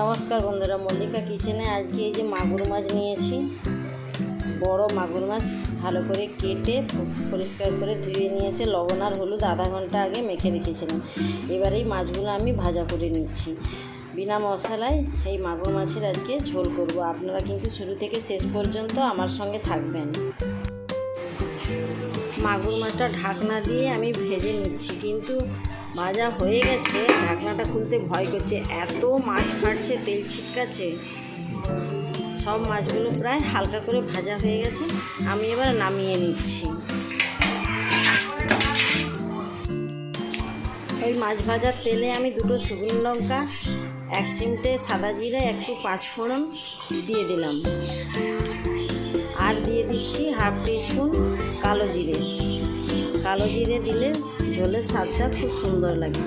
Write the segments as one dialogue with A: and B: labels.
A: নমস্কার বন্ধুরা, মল্লিকা কিচেনে আজকে এই যে মাগুর মাছ নিয়েছি। বড় মাগুর মাছ, ভালো করে কেটে পরিষ্কার করে ধুয়ে নিয়েছে। লবণ আর হলুদ আধা ঘণ্টা আগে মেখে রেখেছিলাম। এবার এই মাছগুলো আমি ভাজা করে নিচ্ছি। বিনা মশলায় এই মাগুর মাছের আজকে ঝোল করব। আপনারা কিন্তু শুরু থেকে শেষ পর্যন্ত আমার সঙ্গে থাকবেন। মাগুর মাছটা ঢাকনা দিয়ে আমি ভেজে নিচ্ছি। কিন্তু ভাজা হয়ে গেছে, ঢাকনাটা খুলতে ভয় করছে, এত মাছ ফাটছে, তেল ছিটকাচ্ছে। সব মাছগুলো প্রায় হালকা করে ভাজা হয়ে গেছে, আমি এবার নামিয়ে নিচ্ছি। ওই মাছ ভাজার তেলে আমি দুটো শুকনো লঙ্কা, এক চিমটে সাদা জিরে, একটু পাঁচফোড়ন দিয়ে দিলাম। আর দিয়ে দিচ্ছি হাফ টিস্পুন কালো জিরে। কালো জিরে দিলে ঝোলের স্বাদটা খুব সুন্দর লাগে।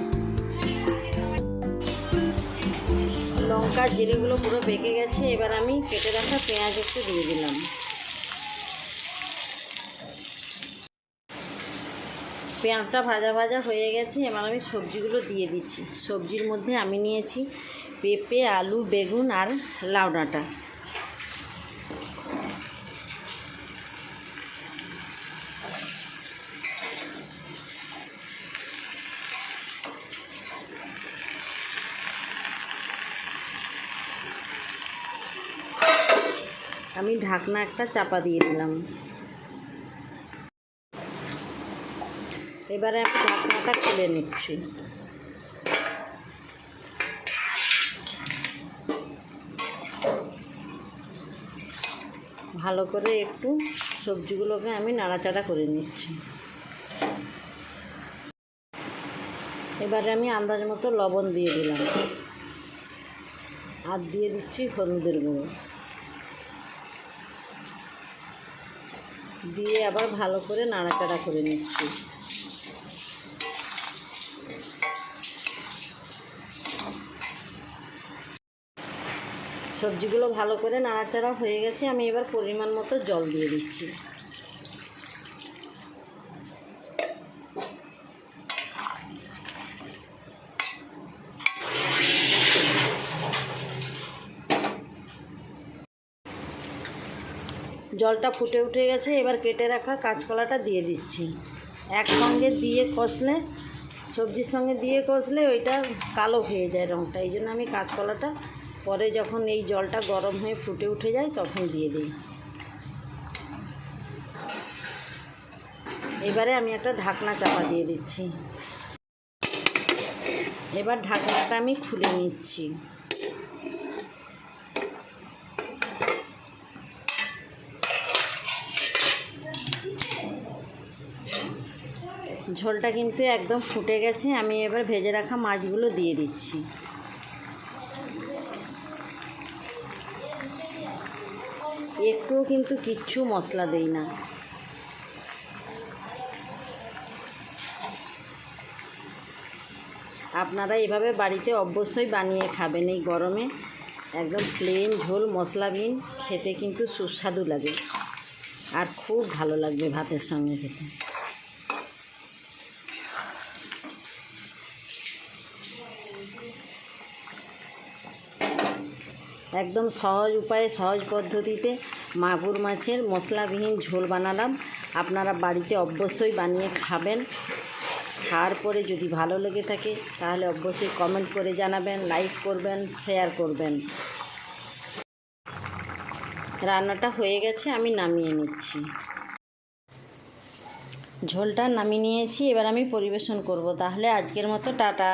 A: লঙ্কার জিরেগুলো পুরো পেকে গেছে, এবার আমি কেটে রাখা পেঁয়াজ একটু দিয়ে দিলাম। পেঁয়াজটা ভাজা ভাজা হয়ে গেছে, এবার আমি সবজিগুলো দিয়ে দিচ্ছি। সবজির মধ্যে আমি নিয়েছি পেঁপে, আলু, বেগুন আর লাউ ডাঁটা। আমি ঢাকনা একটা চাপা দিয়ে দিলাম। এবারে আমি ঢাকনাটা খুলে নিচ্ছি। ভালো করে একটু সবজিগুলোকে আমি নাড়াচাড়া করে নিচ্ছি। এবারে আমি আন্দাজ মতো লবণ দিয়ে দিলাম। আর দিয়ে দিচ্ছি হলুদের গুঁড়ো। দিয়ে আবার ভালো করে নাড়াচাড়া করে নিচ্ছি। সবজিগুলো ভালো করে নাড়াচাড়া হয়ে গেছে, আমি এবার পরিমাণ মতো জল দিয়ে দিচ্ছি। জলটা ফুটে উঠে গেছে, এবার কেটে রাখা কাঁচকলাটা দিয়ে দিচ্ছি। একসঙ্গে দিয়ে কষলে, সবজির সঙ্গে দিয়ে কষলে ওইটা কালো হয়ে যায় রঙটা এই জন্য আমি কাঁচকলাটা পরে যখন এই জলটা গরম হয়ে ফুটে উঠে যায় তখন দিয়ে দিই। এবারে আমি একটা ঢাকনা চাপা দিয়ে দিচ্ছি। এবার ঢাকনাটা আমি খুলে নিচ্ছি। ঝোলটা কিন্তু একদম ফুটে গেছে। আমি এবার ভেজে রাখা মাছগুলো দিয়ে দিচ্ছি। একটুও কিন্তু কিচ্ছু মশলা দেই না। আপনারা এভাবে বাড়িতে অবশ্যই বানিয়ে খাবেন এই গরমে। একদম প্লেন ঝোল মশলাবিহীন খেতে কিন্তু সুস্বাদু লাগে। আর খুব ভালো লাগবে ভাতের সঙ্গে খেতে। একদম সহজ উপায়ে, সহজ পদ্ধতিতে মাগুর মাছের মশলাবিহীন ঝোল বানালাম। আপনারা বাড়িতে অবশ্যই বানিয়ে খাবেন। খাওয়ার পরে যদি ভালো লেগে থাকে, তাহলে অবশ্যই কমেন্ট করে জানাবেন লাইক করবেন শেয়ার করবেন। রান্নাটা হয়ে গেছে, আমি নামিয়ে নিচ্ছি। ঝোলটা নামিয়ে নিয়েছি, এবার আমি পরিবেশন করব। তাহলে আজকের মতো, টাটা।